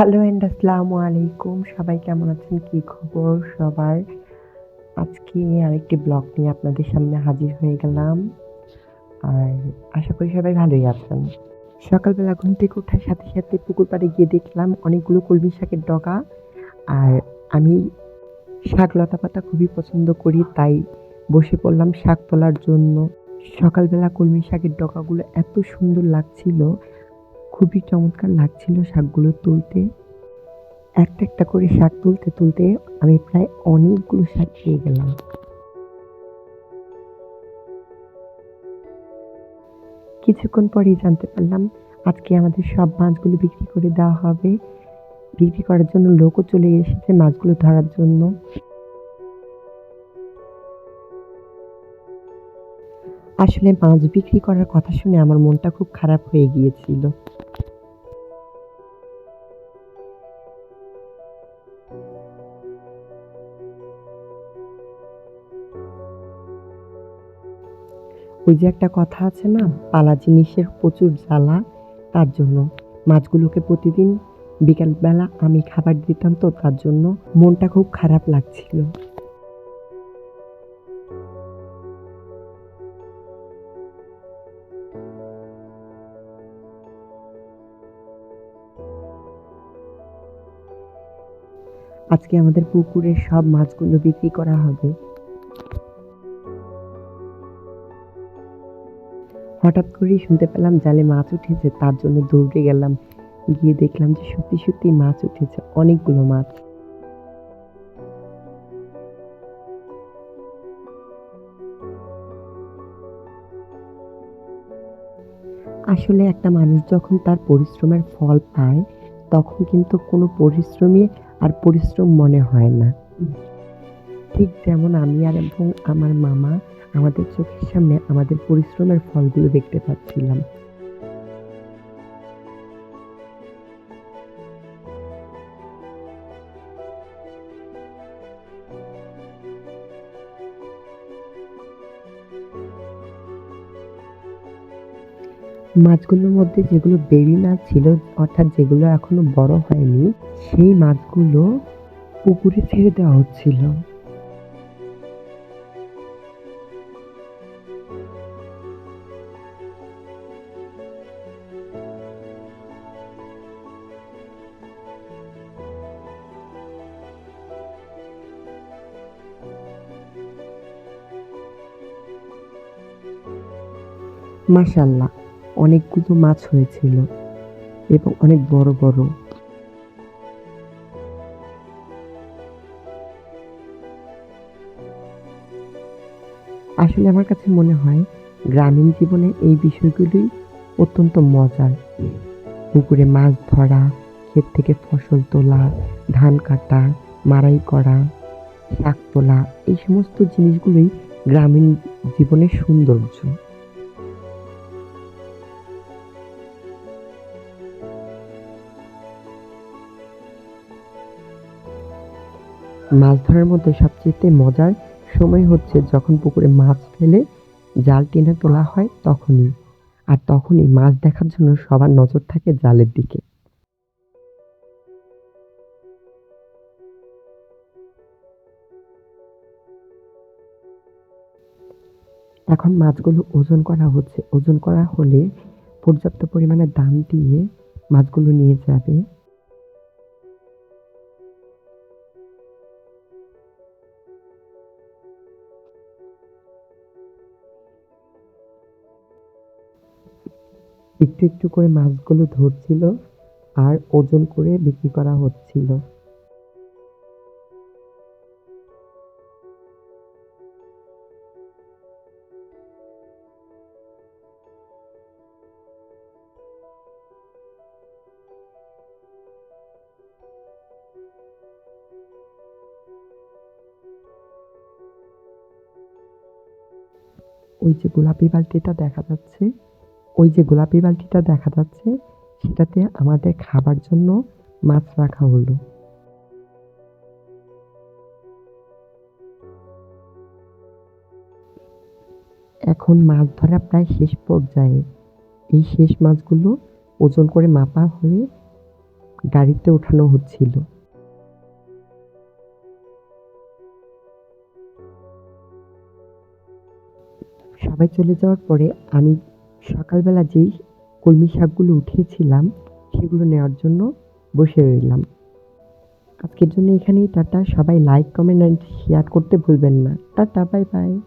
Hello and আসসালামু আলাইকুম। সবাই কেমন আছেন? কি খবর সবার? আজকে আরেকটি ব্লগ নিয়ে আপনাদের সামনে হাজির হয়ে গেলাম। আর আশা করি সবাই ভালোই আছেন। সকালবেলা ঘুম থেকে ওঠার সাথে সাথে পুকুর পাড়ে গিয়ে দেখলাম অনেকগুলো কলমি শাকের ডগা। আর আমি শাক লতা পাতা খুবই পছন্দ করি, তাই বসে পড়লাম শাক তোলার জন্য। সকালবেলা কলমি শাকের ডগাগুলো এত সুন্দর লাগছিল খুবই চমৎকার লাগছিল শাকগুলো তুলতে। একটা একটা করে শাক তুলতে তুলতে আমি প্রায় অনেকগুলো শাক পেয়ে গেলাম। কিছুক্ষণ পরেই জানতে পারলাম আজকে আমাদের সব মাছগুলো বিক্রি করে দেওয়া হবে। বিক্রি করার জন্য লোকও চলে এসেছে মাছগুলো ধরার জন্য। আসলে মাছ বিক্রি করার কথা শুনে আমার মনটা খুব খারাপ হয়ে গিয়েছিল। ওই যে একটা কথা আছে না পালা জিনিসের প্রচুর জ্বালা, তার জন্য। মাছগুলোকে প্রতিদিন বিকালবেলা আমি খাবার দিতাম তো, তার জন্য মনটা খুব খারাপ লাগছিল। আজকে আমাদের পুকুরের সব মাছগুলো বিক্রি করা হবে। হঠাৎ করেই শুনতে পেলাম জালে মাছ উঠেছে, তার জন্য দৌড়ে গেলাম। গিয়ে দেখলাম যে সত্যি সত্যি মাছ উঠেছে, অনেকগুলো মাছ। আসলে একটা মানুষ যখন তার পরিশ্রমের ফল পায়, তখন কিন্তু কোনো পরিশ্রমই আর পরিশ্রম মনে হয় না। ঠিক যেমন আমি আর এবং আমার মামা আমাদের চোখের সামনে আমাদের পরিশ্রমের ফলগুলো দেখতে পাচ্ছিলাম। মাছগুলোর মধ্যে যেগুলো বেরি মাছ ছিল, অর্থাৎ যেগুলো এখনও বড় হয়নি, সেই মাছগুলো পুকুরে ছেড়ে দেওয়া হচ্ছিল। মাশাল্লাহ, অনেকগুলো মাছ হয়েছিল এবং অনেক বড় বড়। আসলে আমার কাছে মনে হয় গ্রামীণ জীবনে এই বিষয়গুলোই অত্যন্ত মজার। পুকুরে মাছ ধরা, ক্ষেত থেকে ফসল তোলা, ধান কাটা মারাই করা, শাক তোলা, এই সমস্ত জিনিসগুলোই গ্রামীণ জীবনের সৌন্দর্য। মাছ ধরার মধ্যে সবচেয়ে মজার সময় হচ্ছে যখন পুকুরে মাছ ফেলে জাল টেনে তোলা হয় তখনই। আর তখনই মাছ দেখার জন্য সবার নজর থাকে জালের দিকে। এখন মাছগুলো ওজন করা হচ্ছে। ওজন করা হলে পর্যাপ্ত পরিমাণে দাম দিয়ে মাছগুলো নিয়ে যাবে। একটু একটু করে মাছগুলো ধরছিল আর ওজন করে বিক্রি করা হচ্ছিল। ওই যে গোলাপি বালতিটা দেখা যাচ্ছে। ওই যে গোলাপি বালতিটা দেখা যাচ্ছে, সেটাতে আমাদের খাবার জন্য মাছ রাখা হলো। এখন মাছ ধরা প্রায় শেষ পর্যায়ে। এই শেষ মাছগুলো ওজন করে মাপা হয়ে গাড়িতে ওঠানো হচ্ছিল। সবাই চলে যাওয়ার পরে আমি সকালবেলা যেই কলমি শাকগুলো উঠিয়েছিলাম, সেগুলো নেওয়ার জন্য বসে রইলাম। আজকের জন্য এখানেই, টাটা। সবাই লাইক কমেন্ট অ্যান্ড শেয়ার করতে ভুলবেন না। Tata bye bye